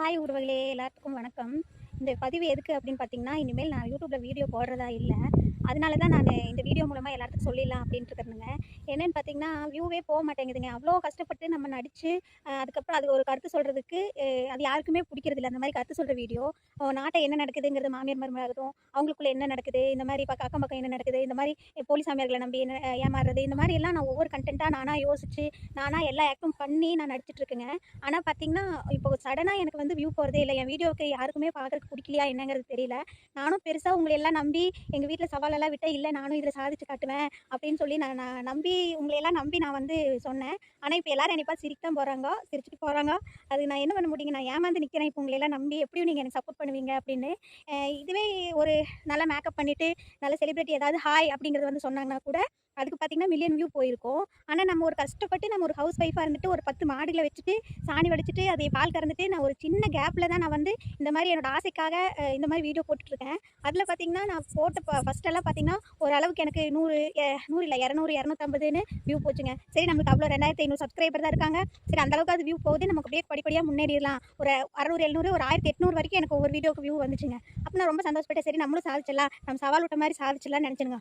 Hi உறவுகளே எல்லாத்துக்கும் வணக்கம். இந்த பதிவு எதுக்கு அப்படின்னு பார்த்தீங்கன்னா இனிமேல் நான் யூடியூப்பில் வீடியோ போடுறதா இல்லை. அதனால தான் நான் இந்த வீடியோ மூலமாக எல்லாத்துக்கும் சொல்லிடலாம் அப்படின்ட்டு இருக்கிறேங்க என்னென்னு பார்த்தீங்கன்னா வியூவே போக மாட்டேங்குதுங்க. அவ்வளோ கஷ்டப்பட்டு நம்ம நடித்து அதுக்கப்புறம் அது ஒரு கருத்து சொல்கிறதுக்கு அது யாருக்குமே பிடிக்கிறது இல்லை. அந்த மாதிரி கருத்து சொல்கிற வீடியோ நாட்டை என்ன நடக்குதுங்கிறது மாமியார் மருமகளாகட்டும் அவங்களுக்குள்ளே என்ன நடக்குது இந்த மாதிரி இப்போ அக்கம் பக்கம் என்ன நடக்குது இந்த மாதிரி போலீஸ் சாமியார்களை நம்பி என்ன ஏமாறுறது இந்த மாதிரி எல்லாம் நான் ஒவ்வொரு கண்டென்ட்டாக நானாக யோசிச்சு நானாக எல்லா ஆக்டும் பண்ணி நான் நடிச்சிட்ருக்கேங்க ஆனால் பார்த்தீங்கன்னா இப்போ சடனாக எனக்கு வந்து வியூ போகிறதே இல்லை. என் வீடியோவுக்கு யாருக்குமே பார்க்குறதுக்கு பிடிக்கலையா என்னங்கிறது தெரியல. நானும் பெருசாக உங்களை எல்லாம் நம்பி எங்கள் வீட்டில் சவால் உங்களெல்லாம் விட்டால் இல்லை நானும் இதில் சாதிச்சு காட்டுவேன் அப்படின்னு சொல்லி நான் நான் நம்பி உங்களை எல்லாம் நம்பி நான் வந்து சொன்னேன். ஆனால் இப்போ எல்லாரும் என்னை சிரிக்க தான் போகிறாங்க சிரிச்சுட்டு போகிறாங்க அது நான் என்ன பண்ண முடியுங்க? நான் ஏமாந்து நிற்கிறேன் இப்போ உங்களை எல்லாம் நம்பி எப்படியும் நீங்கள் எனக்கு சப்போர்ட் பண்ணுவீங்க அப்படின்னு. இதுவே ஒரு நல்லா மேக்கப் பண்ணிவிட்டு நல்ல செலிப்ரிட்டி ஏதாவது ஹாய் அப்படிங்கிறது வந்து சொன்னாங்கன்னா கூட அதுக்கு பார்த்தீங்கன்னா மில்லியன் வியூ போயிருக்கோம். ஆனால் நம்ம ஒரு கஷ்டப்பட்டு நம்ம ஒரு ஹவுஸ் ஒய்ஃபாக இருந்துட்டு ஒரு பத்து மாடுகளை வச்சுட்டு சாணி வடிச்சிட்டு அதை பால் கறந்துட்டு நான் ஒரு சின்ன கேப்பில் தான் நான் வந்து இந்த மாதிரி என்னோடய ஆசைக்காக இந்த மாதிரி வீடியோ போட்டுட்ருக்கேன். அதில் பார்த்தீங்கன்னா நான் போட்ட ஃபஸ்ட்டெல்லாம் பார்த்தீங்கன்னா ஓரளவுக்கு எனக்கு நூறு நூறு இல்லை இரநூறு இரநூத்தம்பதுன்னு வியூ போச்சுங்க. சரி நம்மளுக்கு அவ்வளோ ரெண்டாயிரத்தி ஐநூறு சப்ஸ்கிரைபர் தான் இருக்காங்க. சரி அந்த அளவுக்கு அது வியூ போகுது. நமக்கு அப்படியே படிப்படியாக முன்னேறிடலாம். ஒரு அறுநூறு எழுநூறு ஒரு ஆயிரத்தி எட்நூறு வரைக்கும் எனக்கு ஒவ்வொரு வீடியோக்கு வியூ வந்துச்சுங்க. அப்போ நான் ரொம்ப சந்தோஷப்பட்டேன். சரி நம்மளும் சாதிச்சிடலாம். நம்ம சவால் விட்ட மாதிரி சாதிச்சிடலாம்னு நினச்சிடுங்க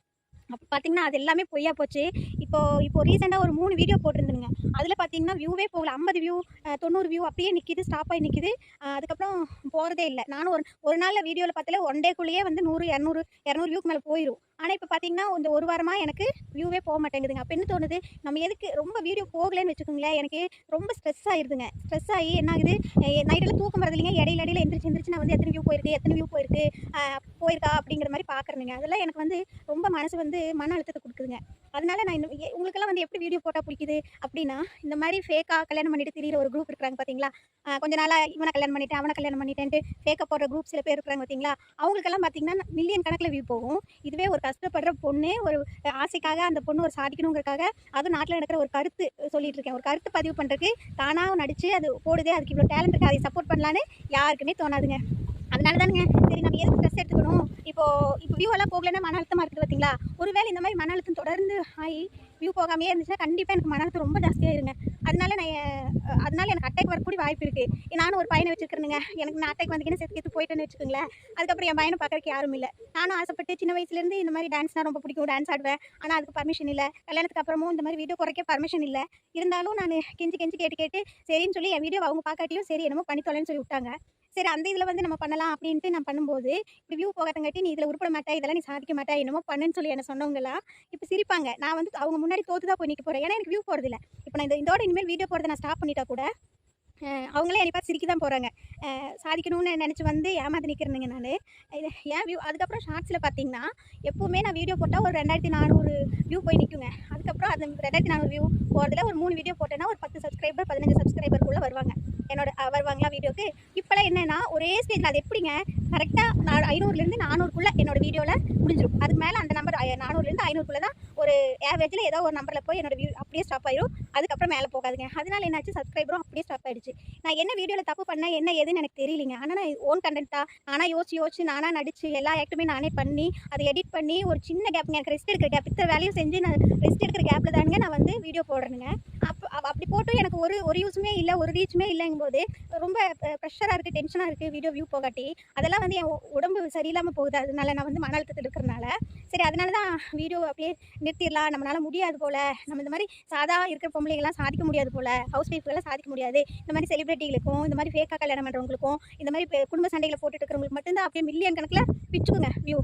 அப்போ பார்த்தீங்கன்னா அது எல்லாமே பொய்யா போச்சு. இப்போ இப்போ ரீசெண்டாக ஒரு மூணு வீடியோ போட்டிருந்தேனுங்க அதில் பார்த்தீங்கன்னா வியூவே போகல. ஐம்பது வியூ தொண்ணூறு வியூ அப்படியே நிற்கிது ஸ்டாப் ஆகி நிற்கிது அதுக்கப்புறம் போகிறதே இல்லை. நானும் ஒரு ஒரு நாளில் வீடியோவில் பார்த்தாலே ஒன் டேக்குள்ளேயே வந்து நூறு இரநூறு இரநூறு வியூக்கு மேலே போயிடும் ஆனால் இப்போ பார்த்தீங்கன்னா இந்த ஒரு வாரமாக எனக்கு வியூவே போக மாட்டேங்குதுங்க. அப்போ என்ன தோணுது? நம்ம எதுக்கு ரொம்ப வீடியோ போகலன்னு வச்சுக்கோங்களேன் எனக்கு ரொம்ப ஸ்ட்ரெஸ் ஆயிருதுங்க. ஸ்ட்ரெஸ் ஆகி என்ன ஆகுது? நைட்டில் தூக்கம் வரது இல்லைங்க. இடையில இடையில எந்திரிச்சு எந்திரிச்சு நான் வந்து எத்தனை வியூ போயிருக்கு? எத்தனை வியூ போயிருக்கு? போயிருக்கா அப்படிங்கிற மாதிரி பார்க்குறேனுங்க அதெல்லாம் எனக்கு வந்து ரொம்ப மனசு வந்து மன அழுத்தத்தை கொடுக்குதுங்க. அதனால நான் இன்னும் உங்களுக்கெல்லாம் வந்து எப்படி வீடியோ போட்டால் பிடிக்குது அப்படின்னா இந்த மாதிரி ஃபேக்காக கல்யாணம் பண்ணிட்டு திரியிற ஒரு குரூப் இருக்கிறாங்க பார்த்தீங்களா கொஞ்ச நாளாக இவனை கல்யாணம் பண்ணிட்டேன் அவனை கல்யாணம் பண்ணிட்டேன்ட்டு ஃபேக்காக போடுற குரூப் சில பேர் இருக்கிறாங்க பார்த்தீங்களா அவங்களுக்கெல்லாம் பார்த்தீங்கன்னா மில்லியன் கணக்கில் வியூ போகும். இதுவே ஒரு கஷ்டப்படுற பொண்ணு ஒரு ஆசைக்காக அந்த பொண்ணு ஒரு சாதிக்கணுங்கிறதுக்காக அதுவும் நாட்டில் நடக்கிற ஒரு கருத்து சொல்லிட்டு இருக்கேன். ஒரு கருத்து பதிவு பண்ணுறதுக்கு தானாக நடித்து அது போடுது அதுக்கு இவ்வளோ டேலண்ட் இருக்குது அதை சப்போர்ட் பண்ணலான்னு யாருக்குமே தோணாதுங்க. அதனால தானுங்க சரி நம்ம எதுக்கு ட்ரெஸ் எடுத்துக்கணும்? இப்போது இப்போ வியூ எல்லாம் போகலன்னா மன அழுத்தமாக இருக்குது பார்த்தீங்களா ஒருவேளை இந்த மாதிரி மன அழுத்தம் தொடர்ந்து ஆகி வியூ போகாமையே இருந்துச்சுன்னா கண்டிப்பாக எனக்கு மன அழுத்தம் ரொம்ப ஜாஸ்தியாக இருங்க அதனால நான் அதனால எனக்கு அட்டைக்கு வரக்கூடிய வாய்ப்பு இருக்குது நானும் ஒரு பையனை வச்சுருக்கேனுங்க எனக்கு நான் அட்டைக்கு வந்தீங்கன்னா செத்து கெத்து போயிட்டேன்னு வச்சுக்கோங்களேன். அதுக்கப்புறம் என் பையனை பார்க்கறதுக்கு யாரும் இல்லை. நானும் ஆசைப்பட்டு சின்ன வயசுலேருந்து இந்த மாதிரி டான்ஸ்னால் ரொம்ப பிடிக்கும். டான்ஸ் ஆடுவேன். ஆனால் அதுக்கு பர்மிஷன் இல்லை. கல்யாணத்துக்கு அப்புறமும் இந்த மாதிரி வீடியோ குறைக்க பர்மிஷன் இல்லை. இருந்தாலும் நான் கெஞ்சி கெஞ்சி கேட்டு கேட்டு சரின்னு சொல்லி என் வீடியோ அவங்க பார்க்காட்டியும் சரி என்னமோ பண்ணி தொலைன்னு சொல்லி விட்டாங்க. சரி அந்த இதில் வந்து நம்ம பண்ணலாம் அப்படின்ட்டு நான் பண்ணும்போது இப்படி வியூ போகாட்டங்காட்டி நீ இதில் உருப்பட மாட்டா இதெல்லாம் நீ சாதிக்க மாட்டா என்னமோ பண்ணுன்னு சொல்லி என்ன சொன்னவங்களாம் இப்போ சிரிப்பாங்க. நான் வந்து அவங்க முன்னாடி தோத்து தான் போய் நிற்க போகிறேன் ஏன்னா எனக்கு வியூ போகிறதில்ல இப்போ நான் இந்த இதோட இனிமேல் வீடியோ போகிறத நான் ஸ்டாப் பண்ணிட்டா கூட அவங்களே என்னை பார்த்து சிரிக்க தான் போகிறாங்க சாதிக்கணும்னு நினச்சி வந்து ஏமாந்து நிற்கிறேனுங்க நான். இது ஏன் வியூ அதுக்கப்புறம் ஷார்ட்ஸில் பார்த்தீங்கன்னா எப்போவுமே நான் வீடியோ போட்டால் ஒரு ரெண்டாயிரத்தி நானூறு வியூ போய் நிற்குங்க அதுக்கப்புறம் அது ரெண்டாயிரத்தி நானூறு வியூ போகிறதுல ஒரு மூணு வீடியோ போட்டேன்னா ஒரு பத்து சப்ஸ்கிரைபர் பதினஞ்சு சப்ஸ்கிரைபர்க்குள்ளே வருவாங்க. என்னோட வருவாங்களா வீடியோக்கு இப்போலாம் என்னென்னா ஒரே ஸ்டேஜில் அது எப்படிங்க? கரெக்டாக நான் ஐநூறுலேருந்து நானூறுக்குள்ளே என்னோட வீடியோவில் முடிஞ்சிடும் அதுக்கு மேலே அந்த நம்பர் நானூறுலேருந்து ஐநூறுக்குள்ளே தான் ஒரு ஆவரேஜில் ஏதோ ஒரு நம்பரில் போய் என்னோட வியூ அப்படியே ஸ்டாப் ஆயிரும். அதுக்கப்புறம் மேலே போகாதுங்க. அதனால என்னாச்சு? சப்ஸ்கிரைபரும் அப்படியே ஸ்டாப் ஆயிடுச்சு. நான் என்ன வீடியோவில் தப்பு பண்ணேன்? என்ன ஏதுன்னு எனக்கு தெரியலிங்க. ஆனால் நான் ஓன் கண்டென்ட்டாக நானாக யோசிச்சு யோசிச்சு நானாக நடிச்சு எல்லா ஆக்டுமே நானே பண்ணி அதை எடிட் பண்ணி ஒரு சின்ன கேப்புங்க எனக்கு ரெஸ்ட் எடுக்கிற கேப் இத்தனை வேலையும் செஞ்சு நான் ரெஸ்ட் எடுக்கிற கேப்பில் தானுங்க நான் வந்து வீடியோ போடுறேனுங்க. அப்போ அப்படி போட்டும் எனக்கு ஒரு ஒரு யூஸுமே இல்லை ஒரு ரீச்சுமே இல்லைங்கும்போது ரொம்ப ப்ரெஷராக இருக்குது டென்ஷனாக இருக்குது வீடியோ வியூ போகாட்டி. அதெல்லாம் வந்து என் உடம்பு சரியில்லாமல் போகுது. அதனால நான் வந்து மன அழுத்தத்தில் இருக்கிறனால. சரி அதனால தான் வீடியோ அப்படியே நிறுத்திடலாம். நம்மளால் முடியாது போல். நம்ம இந்த மாதிரி சாதா இருக்கிற பொம்பளைங்களாம் சாதிக்க முடியாது போல். ஹவுஸ் ஒய்ஃப்கெல்லாம் சாதிக்க முடியாது. இந்த மாதிரி செலிபிரிட்டிகளுக்கும் இந்த மாதிரி ஃபேக்காக கல்யாணம் பண்ணுறவங்களுக்கும் இந்த மாதிரி குடும்ப சண்டைகளை போட்டுட்டு இருக்கிறவங்களுக்கு மட்டும்தான் அப்படியே மில்லியன் கணக்கில் பிச்சுக்குங்க வியூ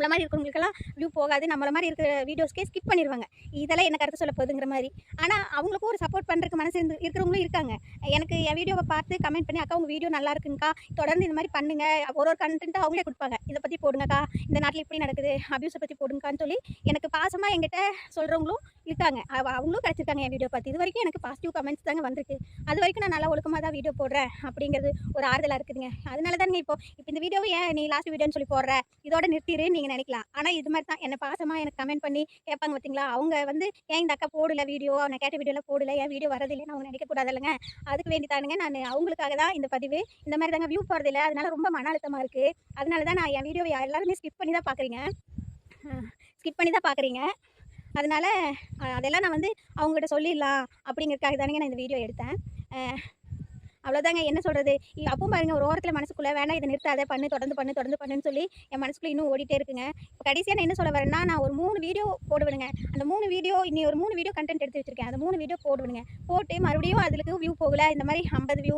நம்மள மாதிரி இருக்கிறவங்களுக்கெல்லாம் வியூ போகாது. நம்மள மாதிரி இருக்கிற வீடியோஸ்க்கே ஸ்கிப் பண்ணிடுவாங்க இதெல்லாம் என்ன கருத்து சொல்ல போகுதுங்கிற மாதிரி. ஆனால் அவங்களுக்கும் ஒரு சப்போர்ட் பண்ணுறதுக்கு மனசு இருந்து இருக்கிறவங்களும் இருக்காங்க. எனக்கு என் வீடியோவை பார்த்து கமெண்ட் பண்ணி அக்கா உங்கள் வீடியோ நல்லா இருக்குங்கக்கா. தொடர்ந்து இந்த மாதிரி பண்ணுங்க. ஒரு ஒரு கண்டென்ட்டு அவங்களே கொடுப்பாங்க. இதை பற்றி போடுங்கக்கா. இந்த நாட்டில் இப்படி நடக்குது. அபியூஸை பற்றி போடுங்கக்கான்னு சொல்லி எனக்கு பாசமாக என்கிட்ட சொல்கிறவங்களும் இருக்காங்க. அவ- அவங்களும் கிடச்சிருக்காங்க என் வீடியோ பார்த்து. இது வரைக்கும் எனக்கு பாசிட்டிவ் கமெண்ட்ஸ் தாங்க வந்திருக்கு. அது வரைக்கும் நான் நல்லா ஒழுக்கமாக தான் வீடியோ போடுறேன். அப்படிங்கிறது ஒரு ஆறுதலாக இருக்குதுங்க. அதனால தாங்க இப்போ இப்போ இந்த வீடியோவை ஏன் நீ லாஸ்ட் வீடியோன்னு சொல்லி போடுற? இதோட நிறுத்திடு நீங்கள் நினைக்கலாம். ஆனால் இது மாதிரி தான். என்னை பாசமாக எனக்கு கமெண்ட் பண்ணி கேட்பாங்க பார்த்தீங்களா? அவங்க வந்து ஏன் இந்த அக்கா போடல வீடியோ? நான் கேட்ட வீடியோவில் போடல. ஏன் வீடியோ வரதில்லைன்னு அவங்க நினைக்கக்கூடாது இல்லைங்க. அதுக்கு வேண்டி தானுங்க நான் அவங்களுக்காக தான் இந்த பதிவு. இந்த மாதிரி தாங்க வியூ போகிறதில்ல அதனால ரொம்ப மன அழுத்தமாக இருக்குது அதனால தான் நான் என் வீடியோவை எல்லாருமே ஸ்கிப் பண்ணி தான் பார்க்குறீங்க ஸ்கிப் பண்ணி தான் பார்க்குறீங்க அதனால் அதெல்லாம் நான் வந்து அவங்ககிட்ட சொல்லிடலாம். அப்படிங்கிறதுக்காக தானுங்க நான் இந்த வீடியோ எடுத்தேன். அவ்வளோதாங்க என்ன சொல்கிறது அப்பவும் பாருங்க ஒரு ஓரத்தில் மனசுக்குள்ளே வேணாம் இதை நிறுத்தாத பண்ணு தொடர்ந்து பண்ணு தொடர்ந்து பண்ணுன்னு சொல்லி என் மனசுக்குள்ளே இன்னும் ஓடிட்டே இருக்குங்க. இப்போ கடைசியாக நான் என்ன சொல்ல வரேன்னா நான் ஒரு மூணு வீடியோ போடுவேனுங்க. அந்த மூணு வீடியோ இன்னி ஒரு மூணு வீடியோ கண்டென்ட் எடுத்து வச்சிருக்கேன். அந்த மூணு வீடியோ போடுவேனுங்க. போட்டு மறுபடியும் அதுக்கு வியூ போகல இந்த மாதிரி ஐம்பது வியூ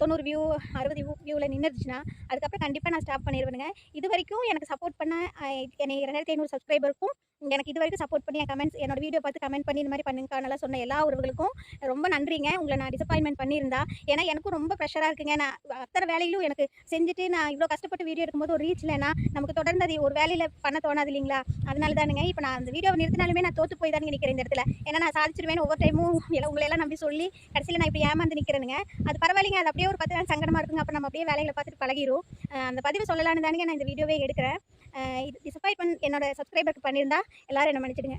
தொண்ணூறு வியூ அறுபது வியூ வியூவில் நின்றுச்சுன்னா அதுக்கப்புறம் கண்டிப்பாக நான் ஸ்டாப் பண்ணிடுவேனுங்க இது வரைக்கும் எனக்கு சப்போர்ட் பண்ண என்னை ரெண்டாயிரத்தி ஐநூறு சப்ஸ்கிரைபருக்கும் எனக்கு இது வரைக்கும் சப்போர்ட் பண்ணி என் கமெண்ட்ஸ் என்னோட வீடியோ பார்த்து கமெண்ட் பண்ணி இந்த மாதிரி பண்ணுங்கனால சொன்ன எல்லா உறவுகளுக்கும் ரொம்ப நன்றிங்க. உங்களை நான் டிசப்பாயின்மெண்ட் பண்ணியிருந்தா. ஏன்னா எனக்கும் ரொம்ப ப்ரெஷராக இருக்குங்க. நான் அத்தனை வேலையிலும் எனக்கு செஞ்சுட்டு நான் இவ்வளோ கஷ்டப்பட்டு வீடியோ எடுக்கும்போது ஒரு ரீச் இல்லைன்னா நமக்கு தொடர்ந்து அது ஒரு வேலையில் பண்ண தோணாது இல்லைங்களா? அதனால தானுங்க இப்போ நான் அந்த வீடியோவை நிறுத்தினாலுமே நான் தோற்று போய் தானுங்க நிற்கிறேன் இந்த இடத்துல. ஏன்னா நான் சாதிச்சிருவேன் ஒவ்வொரு டைமும் எல்லாம் உங்களை எல்லாம் நம்பி சொல்லி கடைசியில் நான் இப்படி ஏமாந்து நிற்கிறேனுங்க அது பரவாயில்லைங்க. அது அப்படியே ஒரு பத்து நாள் சங்கடமாக இருக்குங்க. அப்போ நம்ம அப்படியே வேலைகளை பார்த்துட்டு பழகிடும் அந்த பதிவு சொல்லலான்னு தானுங்க நான் இந்த வீடியோவே எடுக்கிறேன். இது டிசப்பாயின்மெண்ட் என்னோட சப்ஸ்கிரைபருக்கு பண்ணியிருந்தா எல்லோரும் என்ன மன்னிச்சிடுங்க.